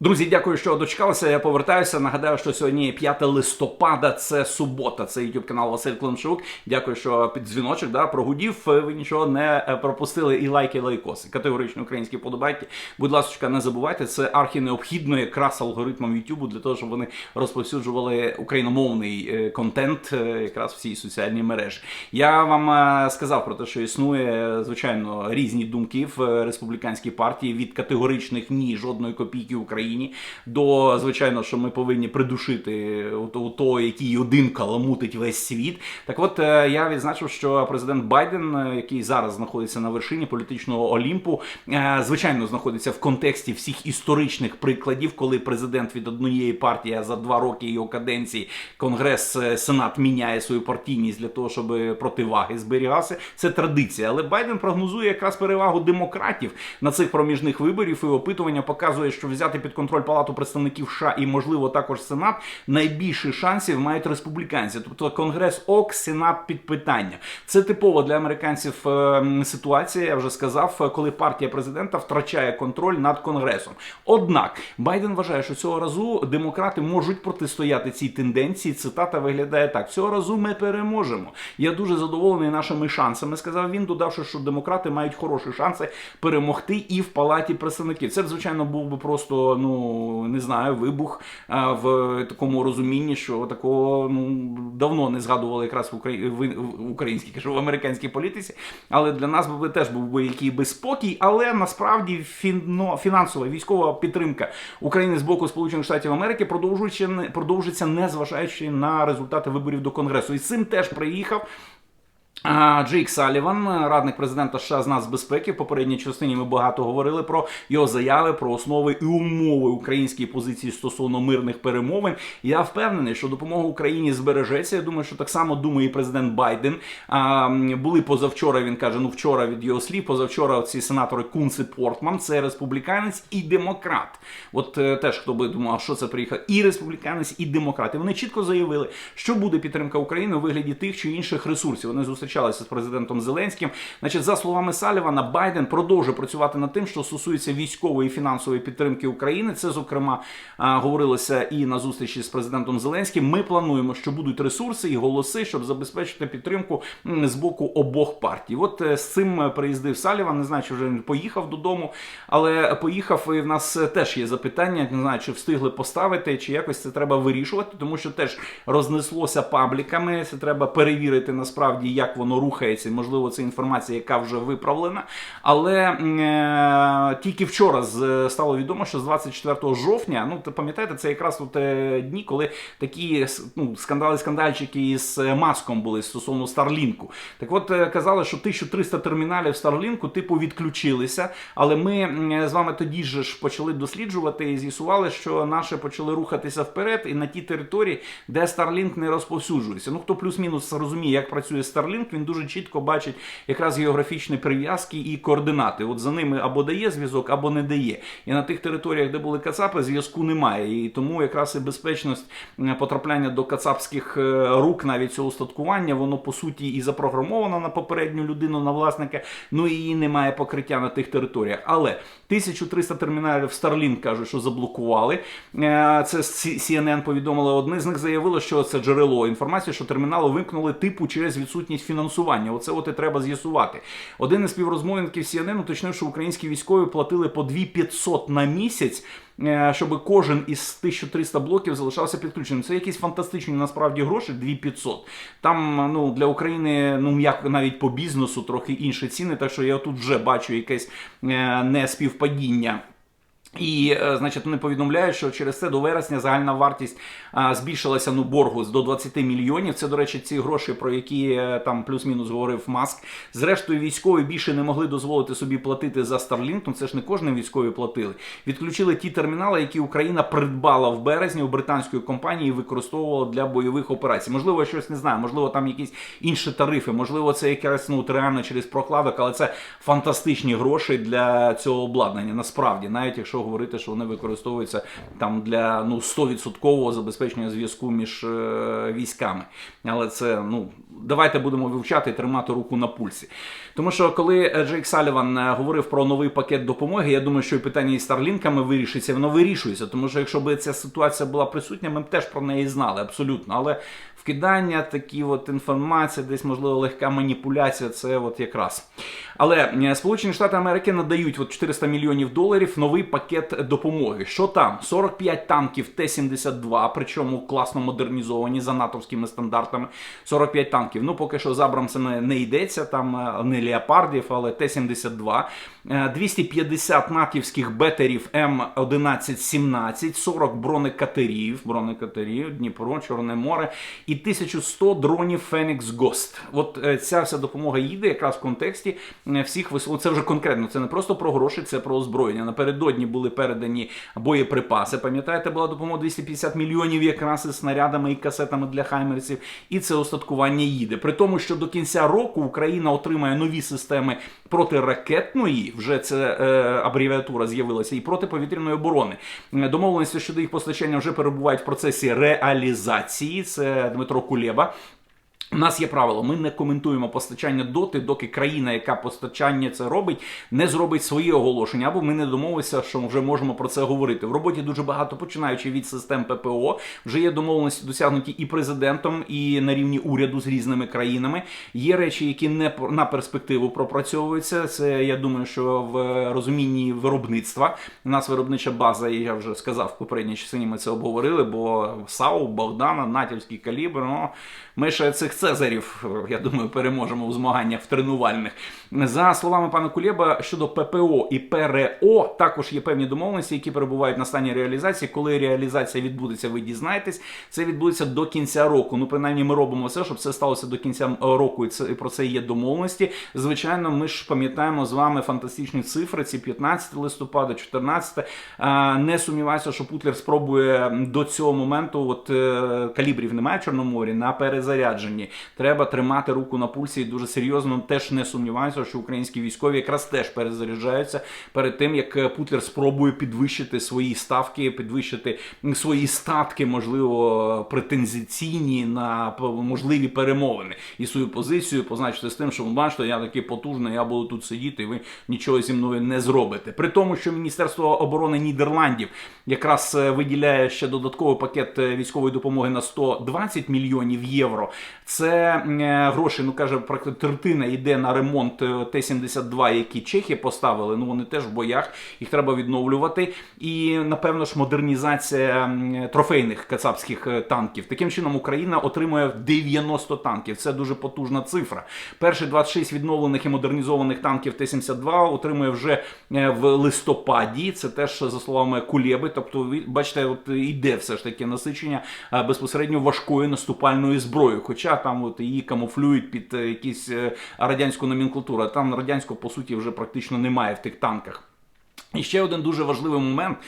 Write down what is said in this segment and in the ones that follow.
Друзі, дякую, що дочекалися. Я повертаюся. Нагадаю, що сьогодні 5 листопада, це субота. Це YouTube канал Василь Климчук. Дякую, що під дзвіночок да, прогудів. Ви нічого не е, пропустили. І лайки, і лайкоси. Категорично українські подобайки. Будь ласка, не забувайте. Це архі необхідно якраз алгоритмам YouTube для того, щоб вони розповсюджували україномовний е, контент е, якраз в цій соціальній мережі. Я вам сказав про те, що існує звичайно різні думки в республіканській партії від категоричних ні жодної копійки Україні до звичайно, що ми повинні придушити у- у того, який один каламутить весь світ. Так от е, я відзначив, що президент Байден, е, який зараз знаходиться на вершині політичного Олімпу, е, звичайно знаходиться в контексті всіх історичних прикладів, коли президент від однієї партії за два роки його каденції Конгрес е, Сенат міняє свою партійність для того, щоб противаги зберігався. Це традиція. Але Байден прогнозує якраз перевагу демократів на цих проміжних виборів. І опитування показує, що взяти під контроль Палату представників США і, можливо, також Сенат найбільше шансів мають республіканці. Тобто Конгрес ок, Сенат під питання. Це типово для американців е, ситуація. Я вже сказав, е, коли партія президента втрачає контроль над конгресом. Однак Байден вважає, що цього разу демократи можуть протистояти цій тенденції. Цитата виглядає так: цього разу ми переможемо. Я дуже задоволений нашими шансами. Сказав він, додавши, що демократи мають хороші шанси перемогти і в палаті представників. Це б звичайно був би просто ну не знаю, вибух в такому розумінні, що такого ну давно не згадували якраз в, Украї... в українській, кажу, в американській політиці. Але для нас би теж був би який би спокій. Але насправді фіно... фінансова військова підтримка України з боку Сполучених Штатів Америки продовжується не продовжиться, не зважаючи на результати виборів до Конгресу. І цим теж приїхав. Джейк Саліван, радник президента США з нацбезпеки. В попередній частині ми багато говорили про його заяви, про основи і умови української позиції стосовно мирних перемовин. Я впевнений, що допомога Україні збережеться. Я думаю, що так само думає і президент Байден. А, були позавчора. Він каже: ну вчора від його слів, позавчора ці сенатори Кунц і Портман, це республіканець і демократ. От е, теж хто би думав, що це приїхав, і республіканець, і демократ. І вони чітко заявили, що буде підтримка України у вигляді тих чи інших ресурсів. Вони зустрічалися з президентом Зеленським. Значить, за словами Салівана, Байден продовжує працювати над тим, що стосується військової і фінансової підтримки України. Це зокрема говорилося і на зустрічі з президентом Зеленським. Ми плануємо, що будуть ресурси і голоси, щоб забезпечити підтримку з боку обох партій. От е, з цим е, приїздив Саліван. Не знаю, чи вже він поїхав додому, але поїхав. І в нас е, теж є запитання. Не знаю, чи встигли поставити, чи якось це треба вирішувати, тому що теж рознеслося пабліками. Це треба перевірити насправді, як воно рухається. Можливо, це інформація, яка вже виправлена. Але е, тільки вчора стало відомо, що з 24 жовтня, ну пам'ятаєте, це якраз тут е, дні, коли такі ну, скандали, скандальчики із е, маском були стосовно Старлінку. Так от е, казали, що 1300 терміналів Старлінку типу відключилися. Але ми з вами тоді ж почали досліджувати і з'ясували, що наші почали рухатися вперед і на ті території, де Starlink не розповсюджується. Ну хто плюс-мінус розуміє, як працює Starlink, він дуже чітко бачить якраз географічні прив'язки і координати. От за ними або дає зв'язок, або не дає. І на тих територіях, де були кацапи, зв'язку немає. І тому якраз і безпечність потрапляння до кацапських е, рук, навіть цього устаткування, воно по суті і запрограмовано на попередню людину, на власника. Ну і немає покриття на тих територіях. Але 1300 терміналів Starlink кажуть, що заблокували. Е, Це CNN повідомили. Одне з них заявило, що це джерело інформації, що термінали вимкнули типу через відсутність фінансування. Оце от і треба з'ясувати. Один із співрозмовників CNN уточнив, що українські військові платили по 2500 на місяць. е, Щоб кожен із 1300 блоків залишався підключеним. Це якісь фантастичні насправді гроші, 2500. Там ну для України ну як навіть по бізнесу трохи інші ціни. Так що я тут вже бачу якесь е, неспівпадіння. І, е, значить, вони повідомляють, що через це до вересня загальна вартість а, збільшилася ну боргу до 20 мільйонів. Це, до речі, ці гроші, про які е, там плюс-мінус говорив Маск. Зрештою, військові більше не могли дозволити собі платити за Starlink, ну це ж не кожним військові платили. Відключили ті термінали, які Україна придбала в березні у британської компанії і використовувала для бойових операцій. Можливо, я щось не знаю, можливо, там якісь інші тарифи, можливо, це якраз ну, реально через прокладок, але це фантастичні гроші для цього обладнання. Насправді, навіть якщо говорити, що вони використовуються там для ну 100% забезпечення зв'язку між е, військами. Але це ну давайте будемо вивчати тримати руку на пульсі. Тому що коли е, Джейк Саліван е, говорив про новий пакет допомоги, я думаю, що і питання із старлінками вирішиться, воно вирішується. Тому що якщо б ця ситуація була присутня, ми б теж про неї знали абсолютно. Але вкидання, такі от інформація, десь можливо легка маніпуляція, це от якраз. Але е, Сполучені Штати Америки надають от 400 мільйонів доларів новий пакет допомоги. Що там? 45 танків Т-72, причому класно модернізовані за натовськими стандартами. 45 танків. Ну поки що з Абрамсами не йдеться, там е, не леопардів, але Т-72. Е, 250 натівських бетерів М1117, 40 бронекатерів, бронекатерів, Дніпро, Чорне море і 1100 дронів Фенікс Гост. От е, ця вся допомога їде якраз в контексті е, всіх висловлень. Це вже конкретно, це не просто про гроші, це про озброєння. Напередодні були передані боєприпаси. Пам'ятаєте, була допомога 250 мільйонів якраз із снарядами і касетами для хаймерсів. І це остаткування їде. При тому, що до кінця року Україна отримає нові системи протиракетної, вже це е, абревіатура з'явилася, і протиповітряної оборони. Е, Домовленості щодо їх постачання вже перебувають в процесі реалізації. Це Дмитро Кулєба. У нас є правило, ми не коментуємо постачання доти, доки країна, яка постачання це робить, не зробить свої оголошення, або ми не домовилися, що вже можемо про це говорити. В роботі дуже багато, починаючи від систем ППО, вже є домовленості досягнуті і президентом, і на рівні уряду з різними країнами. Є речі, які не на перспективу пропрацьовуються. Це я думаю, що в розумінні виробництва у нас виробнича база, і я вже сказав в попередній частині. Ми це обговорили, бо САУ, Богдана, натівський калібр. Ну ми ще цих цезарів, я думаю, переможемо в змаганнях в тренувальних. За словами пана Кулєба, щодо ППО і ПРО, також є певні домовленості, які перебувають на стані реалізації. Коли реалізація відбудеться, ви дізнаєтесь. Це відбудеться до кінця року. Ну, принаймні, ми робимо все, щоб це сталося до кінця е, року. І це і про це є домовленості. Звичайно, ми ж пам'ятаємо з вами фантастичні цифри. Ці 15 листопада, 14. Не сумніваюся, що Путлер спробує до цього моменту. От е, калібрів немає в Чорноморі на перезарядженні. Треба тримати руку на пульсі і дуже серйозно. Теж не сумніваюся, що українські військові якраз теж перезаряджаються перед тим, як е, Путлер спробує підвищити свої ставки, підвищити свої статки, можливо, претензиційні на можливі перемовини і свою позицію позначити з тим, що бачите, я такий потужний, я буду тут сидіти, і ви нічого зі мною не зробите. При тому, що Міністерство оборони Нідерландів якраз е, виділяє ще додатковий пакет е, військової допомоги на 120 мільйонів євро. Це е, гроші, ну каже, третина йде на ремонт е, Т-72, які чехи поставили. Ну вони теж в боях, їх треба відновлювати. І напевно ж модернізація трофейних кацапських е, танків. Таким чином Україна отримує 90 танків. Це дуже потужна цифра. Перші 26 відновлених і модернізованих танків Т-72 отримує вже в листопаді. Це теж за словами Кулєби. Тобто, бачите, от іде все ж таки насичення безпосередньо важкою наступальною зброєю. Хоча там от її камуфлюють під е, якісь е, радянську номенклатуру. Там радянського по суті вже практично немає в тих танках. І ще один дуже важливий момент.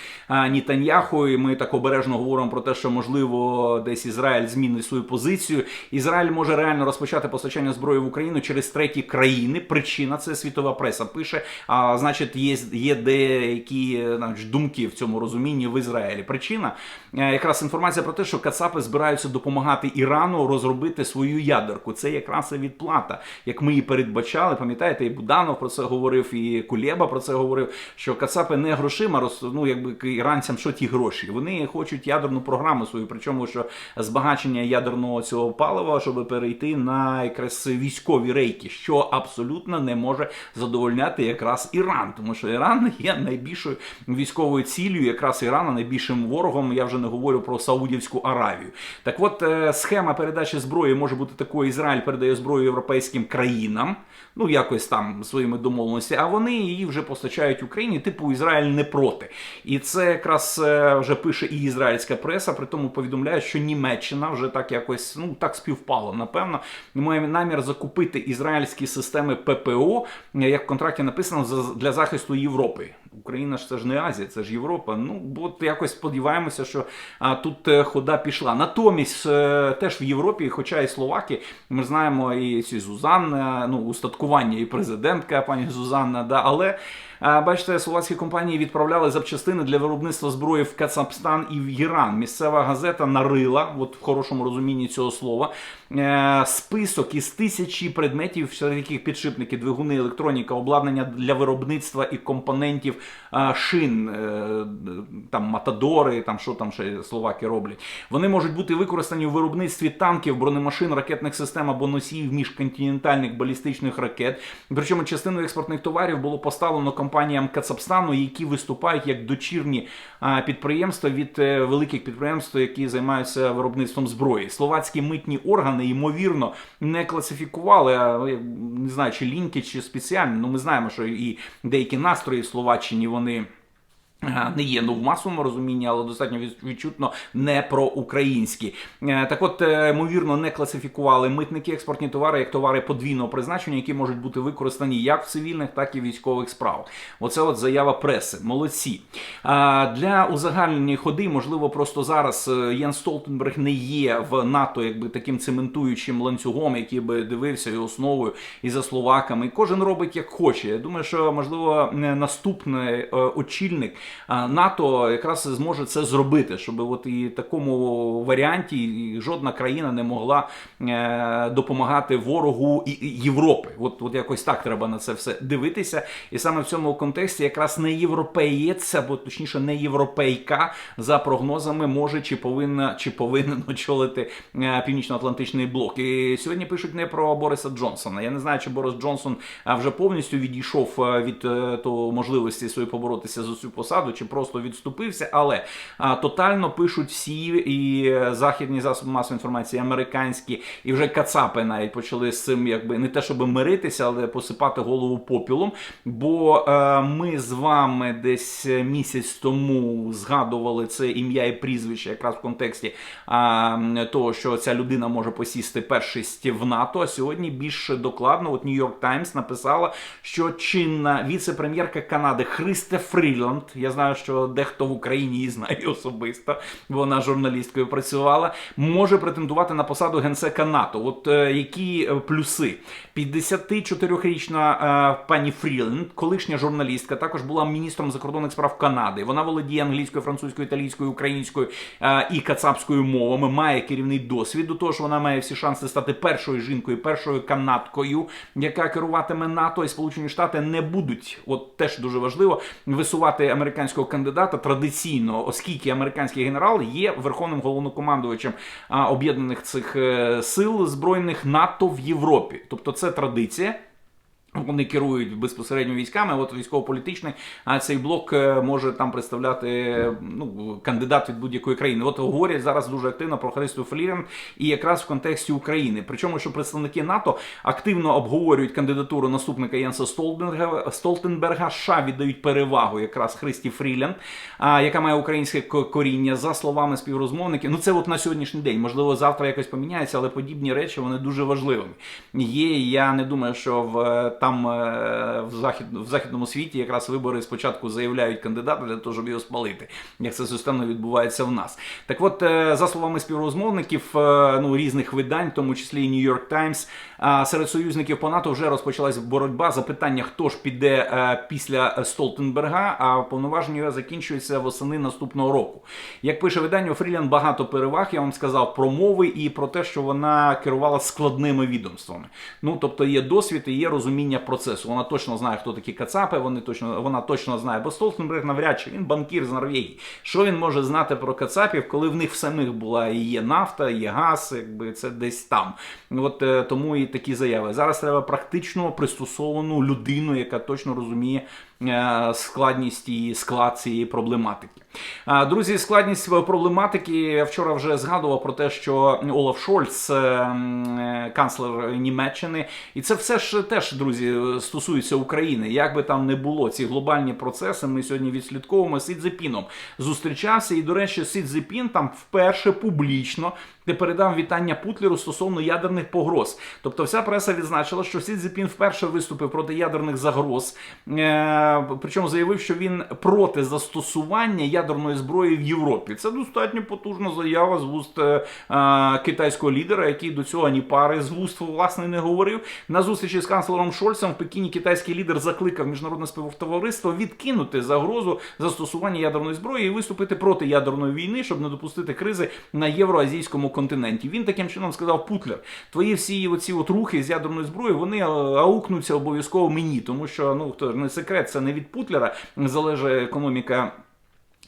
Нітаньяху, і ми так обережно говоримо про те, що можливо десь Ізраїль змінить свою позицію. Ізраїль може реально розпочати постачання зброї в Україну через треті країни. Причина це світова преса пише. А значить, є, є деякі значить, думки в цьому розумінні в Ізраїлі. Причина е, якраз інформація про те, що Кацапи збираються допомагати Ірану розробити свою ядерку. Це якраз і відплата, як ми і передбачали. Пам'ятаєте, і Буданов про це говорив, і Кулєба про це говорив. Що Кацапи не грошима роз, ну якби іранцям, що ті гроші. Вони хочуть ядерну програму свою, причому що збагачення ядерного цього палива, щоб перейти на якраз військові рейки, що абсолютно не може задовольняти якраз Іран, тому що Іран є найбільшою військовою ціллю, якраз Ірана найбільшим ворогом. Я вже не говорю про Саудівську Аравію. Так, от е, схема передачі зброї може бути такою: Ізраїль передає зброю європейським країнам, ну якось там своїми домовленостями, а вони її вже постачають Україні. Типу Ізраїль не проти. І це якраз е, вже пише і ізраїльська преса, при тому повідомляє, що Німеччина вже так якось ну так співпало. Напевно, має намір закупити ізраїльські системи ППО, як в контракті написано для захисту Європи. Україна ж це ж не Азія, це ж Європа. Ну, от якось сподіваємося, що а, тут е, хода пішла. Натомість, е, теж в Європі, хоча і Словаки, ми знаємо і ці Зузанна, ну, устаткування і президентка пані Зузанна, да, але. Бачите, словацькі компанії відправляли запчастини для виробництва зброї в Кацапстан і в Іран. Місцева газета нарила, от в хорошому розумінні цього слова, е, список із тисячі предметів, серед яких підшипники, двигуни, електроніка, обладнання для виробництва і компонентів е, шин, е, там матадори, там що там ще словаки роблять. Вони можуть бути використані у виробництві танків, бронемашин, ракетних систем або носіїв міжконтинентальних балістичних ракет. Причому частину експортних товарів було поставлено компаніям Кацапстану, які виступають як дочірні підприємства від е, великих підприємств, які займаються виробництвом зброї. Словацькі митні органи ймовірно не класифікували, а, е, не знаю, чи лінки, чи спеціально. Ну ми знаємо, що і деякі настрої в Словаччині вони. Е, Не є ну в масовому розумінні, але достатньо відчутно не проукраїнські. Е, Так от, е, ймовірно, не класифікували митники експортні товари як товари подвійного призначення, які можуть бути використані як в цивільних, так і військових справах. Оце от заява преси. Молодці. Для узагальненої ходи, можливо, просто зараз Єн Столтенберг не є в НАТО якби таким цементуючим ланцюгом, який би дивився і основою і за словаками. Кожен робить як хоче. Я думаю, що можливо наступний очільник НАТО якраз зможе це зробити, щоб от і такому варіанті жодна країна не могла е, допомагати ворогу Європи. От, от якось так треба на це все дивитися. І саме в цьому контексті якраз не європеєць, або точніше не європейка за прогнозами може чи повинна чи повинен очолити е, північно-атлантичний блок. І сьогодні пишуть не про Бориса Джонсона. Я не знаю, чи Борис Джонсон вже повністю відійшов е, від того можливості свої поборотися за цю посаду, чи просто відступився. Але а, тотально пишуть всі і е, західні засоби масової інформації, американські, і вже кацапи навіть почали з цим, якби не те, щоб миритися, але посипати голову попілом. Бо е, ми з вами десь місяць тому згадували це ім'я і прізвище, якраз в контексті а, того, що ця людина може посісти першість в НАТО. А сьогодні більш докладно, от York Times написала, що чинна віце-прем'єрка Канади Христе Фріланд, я знаю, що дехто в Україні її знає особисто, бо вона журналісткою працювала, може претендувати на посаду генсека НАТО. От е, які е, плюси? 54-річна е, пані Фріланд, колишня журналістка, також була міністром закордонних справ Канади. Вона володіє англійською, французькою, італійською, українською е, і кацапською мовами, має керівний досвід. До того ж, вона має всі шанси стати першою жінкою, першою канадкою, яка керуватиме НАТО, і Сполучені Штати не будуть, от теж дуже важливо, висувати американського кандидата традиційно, оскільки американський генерал є верховним головнокомандувачем об'єднаних цих е, сил збройних НАТО в Європі. Тобто це традиція. Вони керують безпосередньо військами. От військово-політичний, а цей блок е, може там представляти ну, кандидат від будь-якої країни. От говорять зараз дуже активно про Христу Флірен і якраз в контексті України. Причому, що представники НАТО активно обговорюють кандидатуру наступника Єнса Столтенберга. Столтенберга. США віддають перевагу якраз Христі Фрілен, а, яка має українське коріння, за словами співрозмовників. Ну це от на сьогоднішній день. Можливо, завтра якось поміняється, але подібні речі вони дуже важливими. Є. Я не думаю, що в е, там е, в захід в західному світі якраз вибори спочатку заявляють кандидата для того, щоб його спалити, як це системно відбувається в нас. Так от, е, за словами співрозмовників е, ну різних видань, в тому числі і New York Times, серед союзників по НАТО вже розпочалась боротьба за питання, хто ж піде е, після Столтенберга, а повноваження його закінчується восени наступного року. Як пише видання, у Фрілян багато переваг. Я вам сказав про мови і про те, що вона керувала складними відомствами. Ну тобто є досвід і є розуміння процесу. Вона точно знає, хто такі кацапи. Вони точно вона точно знає. Бо Столтенберг навряд чи він банкір з Норвегії. Що він може знати про кацапів, коли в них в самих була і є нафта, є газ, якби це десь там. От е, тому і такі заяви. Зараз треба практично пристосовану людину, яка точно розуміє складність і склад цієї проблематики. Друзі, складність проблематики я вчора вже згадував про те, що Олаф Шольц, е, е, канцлер Німеччини, і це все ж теж, друзі, стосується України. Як би там не було, ці глобальні процеси ми сьогодні відслідковуємо. Сі Цзепіном зустрічався, і, до речі, Сі Цзепін там вперше публічно не передав вітання Путлеру стосовно ядерних погроз. Тобто, вся преса відзначила, що Сі Цзепін вперше виступив проти ядерних загроз. Причому заявив, що він проти застосування ядерної зброї в Європі. Це достатньо потужна заява з вуст е, е, китайського лідера, який до цього ні пари з вуст власне не говорив. На зустрічі з канцлером Шольцем в Пекіні китайський лідер закликав міжнародне співтовариство відкинути загрозу застосування ядерної зброї і виступити проти ядерної війни, щоб не допустити кризи на євроазійському континенті. Він таким чином сказав Путлер: твої всі оці от рухи з ядерною зброєю вони е, аукнуться обов'язково мені, тому що ну хто не секрет, це не від Путлера залежить економіка.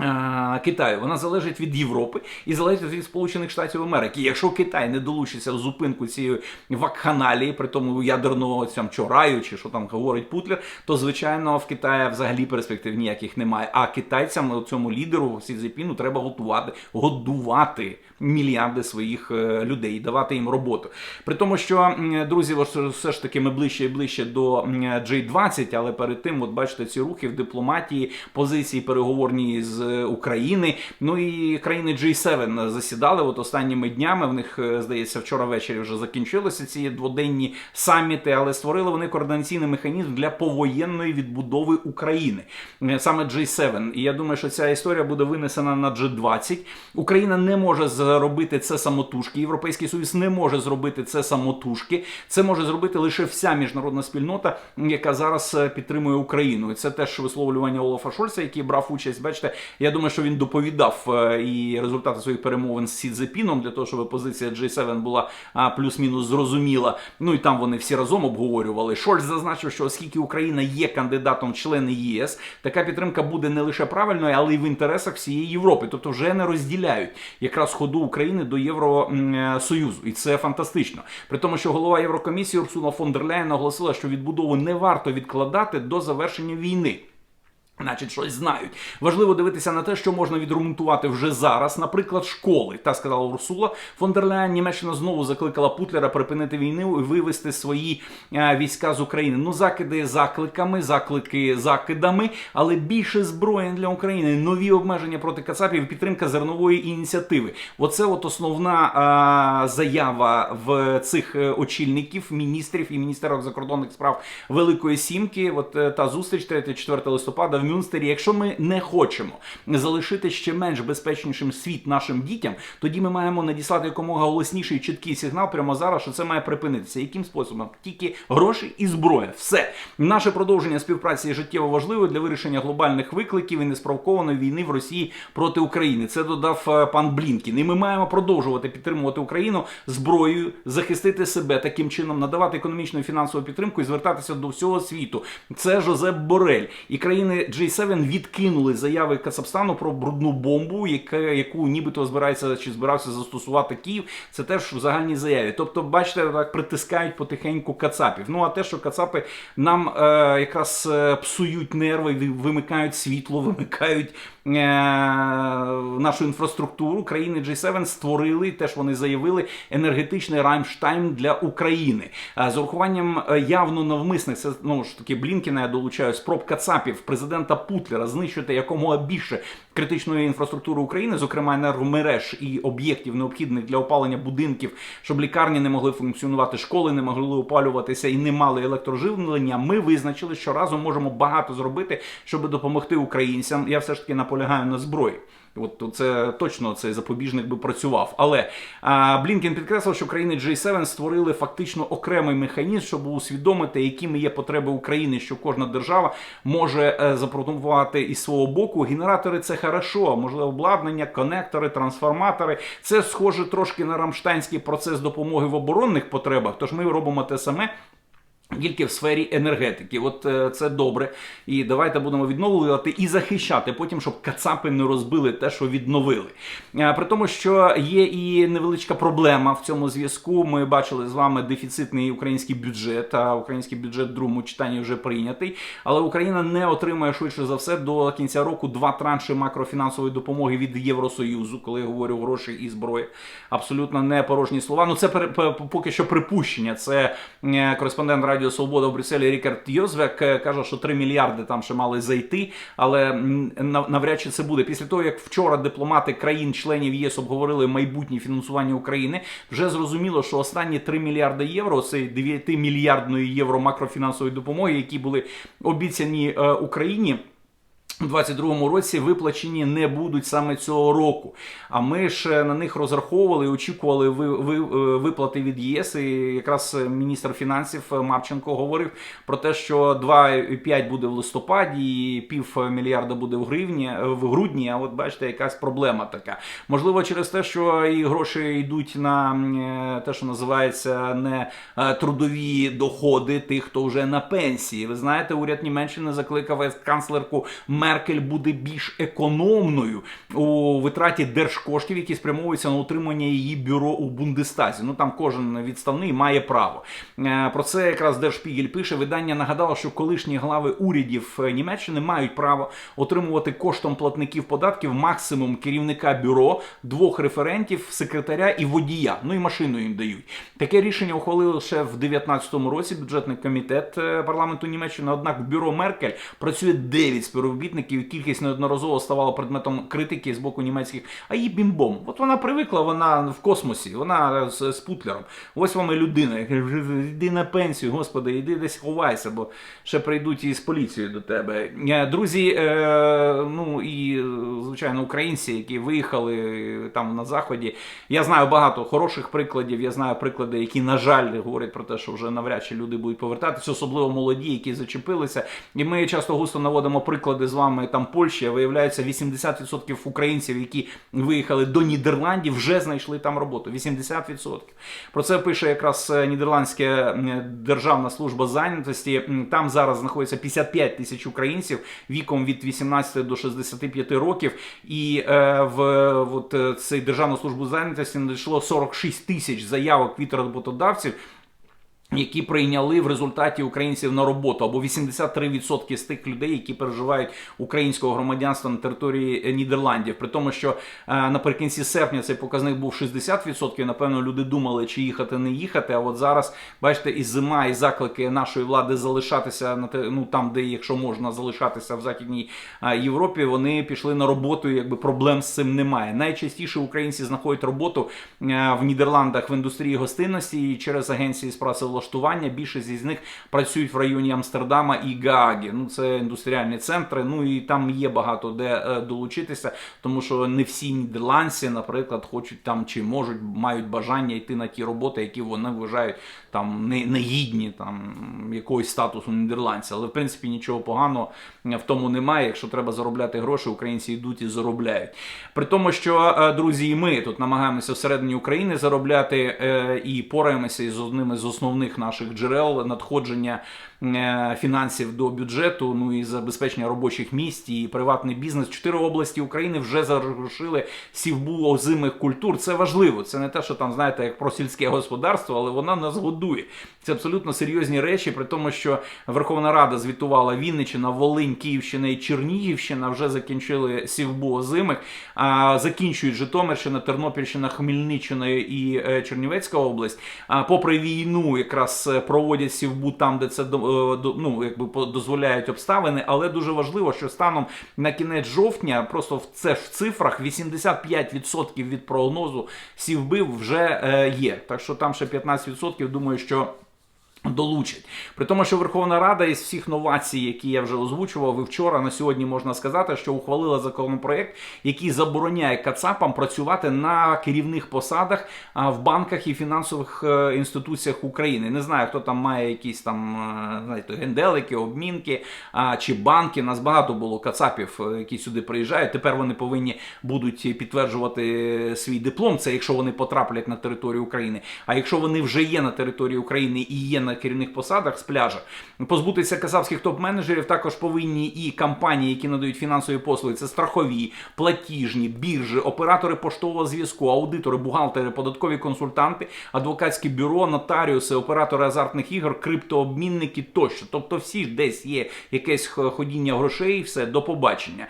е, Китаю вона залежить від Європи і залежить від Сполучених Штатів Америки. Якщо Китай не долучиться в зупинку цієї вакханалії, при тому ядерного там чораю, чи що там говорить Путлер, то звичайно в Китаї взагалі перспектив ніяких немає. А китайцям цьому лідеру Сі Цзіпіну треба готувати, годувати мільярди своїх е, людей, давати їм роботу. При тому, що друзі, все ж таки ми ближче і ближче до м, G20, але перед тим, от бачите, ці рухи в дипломатії, позиції переговорні з е, України. Ну і країни G7 засідали от останніми днями. В них е, здається, вчора ввечері вже закінчилися ці дводенні саміти, але створили вони координаційний механізм для повоєнної відбудови України. Саме G7. І я думаю, що ця історія буде винесена на G20. Україна не може зробити це самотужки. Європейський Союз не може зробити це самотужки. Це може зробити лише вся міжнародна спільнота, яка зараз е, підтримує Україну. І це теж висловлювання Олафа Шольца, який брав участь. Бачите, я думаю, що він доповідав е, і результати своїх перемовин з Сі Цзепіном для того, щоб позиція G7 була плюс-мінус зрозуміла. Ну і там вони всі разом обговорювали. Шольц зазначив, що оскільки Україна є кандидатом в члени ЄС, така підтримка буде не лише правильною, але й в інтересах всієї Європи. Тобто вже не розділяють якраз ходу України до Євросоюзу, і це фантастично. При тому, що голова Єврокомісії Урсула фон дер Ляєн наголосила, що відбудову не варто відкладати до завершення війни. Значить, щось знають. Важливо дивитися на те, що можна відремонтувати вже зараз, наприклад, школи. Та сказала Урсула фон. Німеччина знову закликала Путлера припинити війну і вивести свої е, війська з України. Ну, закиди закликами, заклики закидами, але більше зброї для України, нові обмеження проти Кацапів, підтримка зернової ініціативи. Оце от основна е, заява в цих е, очільників, міністрів і міністерок закордонних справ Великої Сімки. От е, та зустріч 3-4 листопада в Мюнстері. Якщо ми не хочемо залишити ще менш безпечнішим світ нашим дітям, тоді ми маємо надіслати якомога голосніший і чіткий сигнал прямо зараз, що це має припинитися. Яким способом? Тільки гроші і зброя. Все наше продовження співпраці є життєво важливою для вирішення глобальних викликів і неспровокованої війни в Росії проти України. Це додав е, пан Блінкін. І ми маємо продовжувати підтримувати Україну зброєю, захистити себе таким чином, надавати економічну і фінансову підтримку і звертатися до всього світу. Це Жозеп Борель і країни G7 відкинули заяви Кацапстану про брудну бомбу, яка, яку нібито збирається чи збирався застосувати Київ. Це теж в загальній заяві. Тобто, бачите, так притискають потихеньку Кацапів. Ну а те, що Кацапи нам е, якраз е, псують нерви, вимикають світло, вимикають е, нашу інфраструктуру. Країни G7 створили, теж вони заявили, енергетичний Раймштайн для України. Е, З урахуванням явно навмисних, це ну ж таки Блінкіна я долучаю спроб Кацапів, президента Путлера знищити якомога більше критичної інфраструктури України, зокрема енергомереж і об'єктів, необхідних для опалення будинків, щоб лікарні не могли функціонувати, школи не могли опалюватися і не мали електроживлення. Ми визначили, що разом можемо багато зробити, щоб допомогти українцям. Я все ж таки наполягаю на зброї. От це точно цей запобіжник би працював. Але а, Блінкен підкреслив, що країни G7 створили фактично окремий механізм, щоб усвідомити, якими є потреби України, що кожна держава може е, запропонувати із свого боку. Генератори це хорошо, можливо, обладнання, конектори, трансформатори. Це схоже трошки на рамштайнський процес допомоги в оборонних потребах. Тож ми робимо те саме. Тільки в сфері енергетики, от е, це добре. І давайте будемо відновлювати і захищати потім, щоб кацапи не розбили те, що відновили. Е, При тому, що є і невеличка проблема в цьому зв'язку. Ми бачили з вами дефіцитний український бюджет. А український бюджет в другому читанні вже прийнятий. Але Україна не отримає швидше за все до кінця року два транші макрофінансової допомоги від Євросоюзу, коли я говорю гроші і зброї. Абсолютно не порожні слова. Ну це поки що припущення. Це е, кореспондент Радіо Радіо Свобода в Брюсселі Рікард Йозвек е, каже, що 3 мільярди там ще мали зайти, але навряд чи це буде. Після того, як вчора дипломати країн-членів ЄС обговорили майбутнє фінансування України, вже зрозуміло, що останні 3 мільярди євро, це 9 мільярдної євро макрофінансової допомоги, які були обіцяні е, Україні. У 22-му році виплачені не будуть саме цього року. А ми ж е, на них розраховували і очікували е, виплати від ЄС. І якраз е, міністр фінансів Марченко говорив про те, що 2,5 буде в листопаді, і пів мільярда буде в гривні в грудні. А от бачите, якась проблема така. Можливо, через те, що і гроші йдуть на те, що називається не трудові доходи тих, хто вже на пенсії. Ви знаєте, уряд Німеччини закликав канцлерку Меркель буде більш економною у витраті держкоштів, які спрямовуються на утримання її бюро у Бундестазі. Ну там кожен відставний має право. Е, Про це якраз Держпігель пише. Видання нагадало, що колишні глави урядів е, Німеччини мають право отримувати коштом платників податків максимум керівника бюро, двох референтів, секретаря і водія. Ну і машину їм дають. Таке рішення ухвалили ще в 2019 році бюджетний комітет е, парламенту Німеччини. Однак бюро Меркель працює 9 співробітників. І Кількість неодноразово ставала предметом критики з боку німецьких. А її бімбом. От вона привикла, вона в космосі, вона з, з Путлером. Ось вам і людина. Йди на пенсію, господи, йди десь ховайся, бо ще прийдуть із поліцією до тебе. Е, Друзі, е, ну і звичайно українці, які виїхали там на заході. Я знаю багато хороших прикладів. Я знаю приклади, які, на жаль, говорять про те, що вже навряд чи люди будуть повертатися, особливо молоді, які зачепилися. І ми часто густо наводимо приклади з вами там Польщі. Виявляється, 80% українців, які виїхали до Нідерландів, вже знайшли там роботу. 80%. Про це пише якраз е, Нідерландська е, державна служба зайнятості. Там зараз знаходиться 55 тисяч українців віком від 18 до 65 років. І е, в от, е, цей державну службу зайнятості надійшло 46 тисяч заявок від роботодавців. Які прийняли в результаті українців на роботу, або 83% з тих людей, які переживають українського громадянства на території е, Нідерландів. При тому, що е, наприкінці серпня цей показник був 60%. Напевно, люди думали, чи їхати, не їхати. А от зараз, бачите, і зима, і заклики нашої влади залишатися на ну там, де якщо можна залишатися в західній е, Європі, вони пішли на роботу. і Якби проблем з цим немає. Найчастіше українці знаходять роботу е, в Нідерландах в індустрії гостинності і через агенції з працевлаштування. Більшість із них працюють в районі Амстердама і Гаагі. Ну це індустріальні центри. Ну і там є багато де е, долучитися, тому що не всі нідерландці, наприклад, хочуть там чи можуть мають бажання йти на ті роботи, які вони вважають там не, негідні там якогось статусу нідерландця. Але в принципі нічого поганого в тому немає. Якщо треба заробляти гроші, українці йдуть і заробляють. При тому, що е, друзі, і ми тут намагаємося всередині України заробляти е, і пораємося із одним із основних наших джерел надходження фінансів до бюджету, ну і забезпечення робочих місць і приватний бізнес. Чотири області України вже зарошили сівбу озимих культур. Це важливо. Це не те, що там знаєте, як про сільське господарство, але вона нас годує. Це абсолютно серйозні речі, при тому, що Верховна Рада звітувала Вінниччина, Волинь, Київщина і Чернігівщина вже закінчили сівбу озимих. А закінчують Житомирщина, Тернопільщина, Хмельниччина і е, Чернівецька область. А попри війну, якраз е, проводять сівбу там, де це е, ну, якби дозволяють обставини. Але дуже важливо, що станом на кінець жовтня, просто в це ж в цифрах 85% від прогнозу сівби вже е, є. Так що там ще 15%, думаю, що. Долучать при тому, що Верховна Рада із всіх новацій, які я вже озвучував і вчора на сьогодні можна сказати, що ухвалила законопроект, який забороняє Кацапам працювати на керівних посадах в банках і фінансових е, інституціях України. Не знаю, хто там має якісь там е, знаєте, генделики, обмінки чи банки. Нас багато було Кацапів, е, які сюди приїжджають. Тепер вони повинні будуть підтверджувати свій диплом. Це якщо вони потраплять на територію України. А якщо вони вже є на території України і є на керівних посадах з пляжа, позбутися казахських топ-менеджерів також повинні і компанії, які надають фінансові послуги. Це страхові, платіжні, біржі, оператори поштового зв'язку, аудитори, бухгалтери, податкові консультанти, адвокатські бюро, нотаріуси, оператори азартних ігор, криптообмінники тощо. Тобто всі десь є якесь ходіння грошей, все до побачення.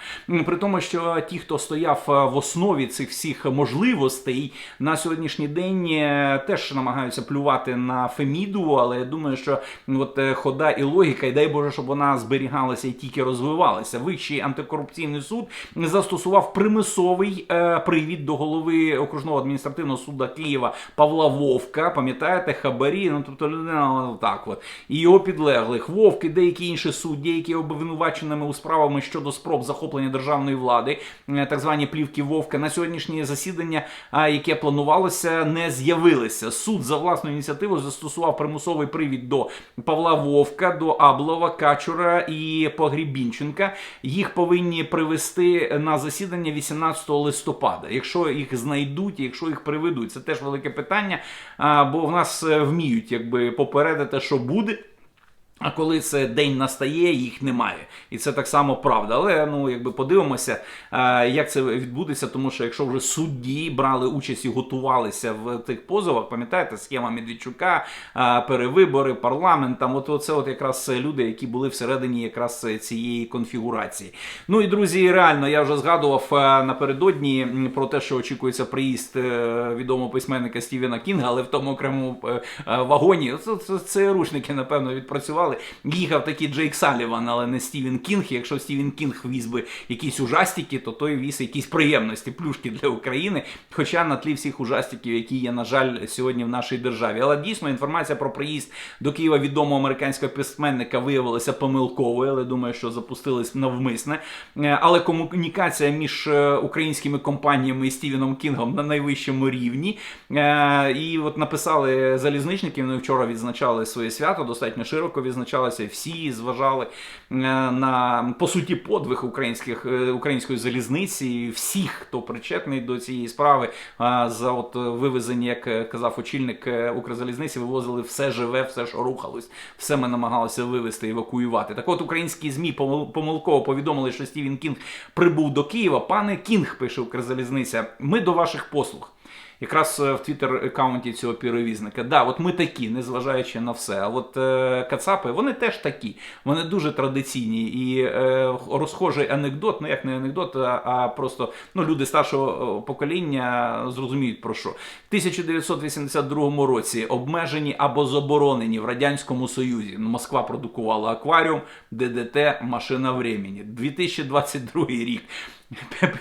При тому, що ті, хто стояв е, в основі цих всіх можливостей, на сьогоднішній день е, теж намагаються плювати на Феміду, але думаю, що от е, хода і логіка, і дай Боже, щоб вона зберігалася і тільки розвивалася. Вищий антикорупційний суд застосував примусовий е, привід до голови окружного адміністративного суду Києва Павла Вовка. Пам'ятаєте, хабарі, ну тобто людина так от і його підлеглих Вовки, деякі інші судді, які обвинуваченими у справами щодо спроб захоплення державної влади, е, так звані плівки Вовка, на сьогоднішнє засідання, яке планувалося, не з'явилися. Суд за власну ініціативу застосував примусовий привід до Павла Вовка, до Аблова, Качура і Погрібінченка. Їх повинні привести на засідання 18 листопада. Якщо їх знайдуть, якщо їх приведуть, це теж велике питання. Бо в нас е, вміють якби попередити, що буде. А коли це день настає, їх немає, і це так само правда. Але ну якби подивимося, е, як це відбудеться, тому що якщо вже судді брали участь і готувалися в тих позовах, пам'ятаєте, схема Медведчука, е, перевибори, парламент, там от це от якраз люди, які були всередині якраз цієї конфігурації. Ну і друзі, реально я вже згадував е, напередодні про те, що очікується приїзд відомого письменника Стівена Кінга, але в тому окремому вагоні. Це, це, це рушники, напевно, відпрацювали. Їхав такий Джейк Саліван, але не Стівен Кінг. Якщо Стівен Кінг віз би якісь ужастики, то той віз якісь приємності, плюшки для України. Хоча на тлі всіх ужастиків, які є, на жаль, сьогодні в нашій державі. Але дійсно інформація про приїзд до Києва відомого американського письменника виявилася помилковою, але думаю, що запустились навмисне. Е, Але комунікація між е, українськими компаніями і Стівеном Кінгом на найвищому рівні. Е, І от написали залізничники. Вони вчора відзначали своє свято, достатньо широко відзначалося. Всі зважали е, на по суті подвиг українських е, української залізниці. Всіх, хто причетний до цієї справи, е, за от вивезення, як казав очільник Укрзалізниці, вивозили все живе, все, що рухалось. Все ми намагалися вивезти, евакуювати. Так от українські змі помил- помилково повідомили, що Стівен Кінг прибув до Києва. Пане Кінг, пише Укрзалізниця, ми до ваших послуг. Якраз е, в твіттер аккаунті цього перевізника. Да, от ми такі, незважаючи на все. А от е, Кацапи, вони теж такі. Вони дуже традиційні. І е, розхожий анекдот, ну як не анекдот, а, а просто ну, люди старшого е, покоління зрозуміють про що. В 1982 році обмежені або заборонені в Радянському Союзі. Москва продукувала акваріум, ДДТ, машина времени. 2022 рік.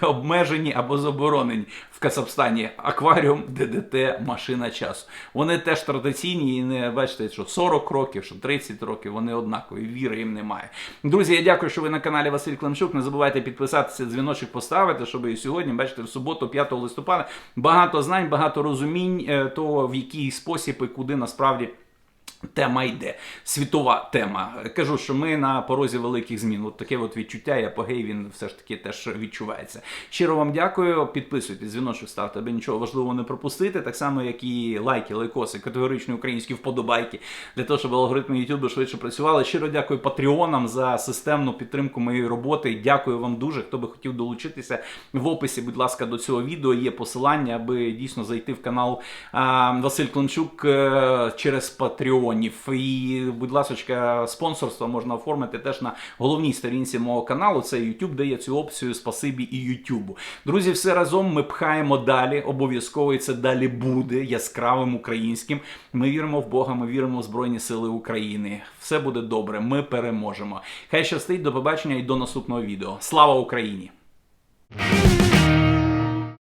Обмежені або заборонені в Казахстані акваріум, ДДТ, машина часу. Вони теж традиційні і не бачите, що 40 років, що 30 років, вони однакові. Віри їм немає. Друзі, я дякую, що ви на каналі Василь Климчук. Не забувайте підписатися, дзвіночок поставити, щоб і сьогодні, бачите, в суботу, 5 листопада, багато знань, багато розумінь е, того, в який спосіб і куди насправді. Тема йде, світова тема. Кажу, що ми на порозі великих змін. От таке от відчуття, і апогей він все ж таки теж відчувається. Щиро вам дякую. Підписуйтесь, дзвіночок ставте, аби нічого важливого не пропустити. Так само, як і лайки, лайкоси, категоричні українські вподобайки для того, щоб алгоритми YouTube швидше працювали. Щиро дякую патреонам за системну підтримку моєї роботи. Дякую вам дуже. Хто би хотів долучитися в описі, будь ласка, до цього відео є посилання, аби дійсно зайти в канал Василь Климчук е, через Patreon мільйонів. І, будь ласка, спонсорство можна оформити теж на головній сторінці мого каналу. Це YouTube дає цю опцію спасибі і YouTube. Друзі, все разом ми пхаємо далі. Обов'язково і це далі буде яскравим українським. Ми віримо в Бога, ми віримо в Збройні Сили України. Все буде добре. Ми переможемо. Хай щастить, до побачення і до наступного відео. Слава Україні!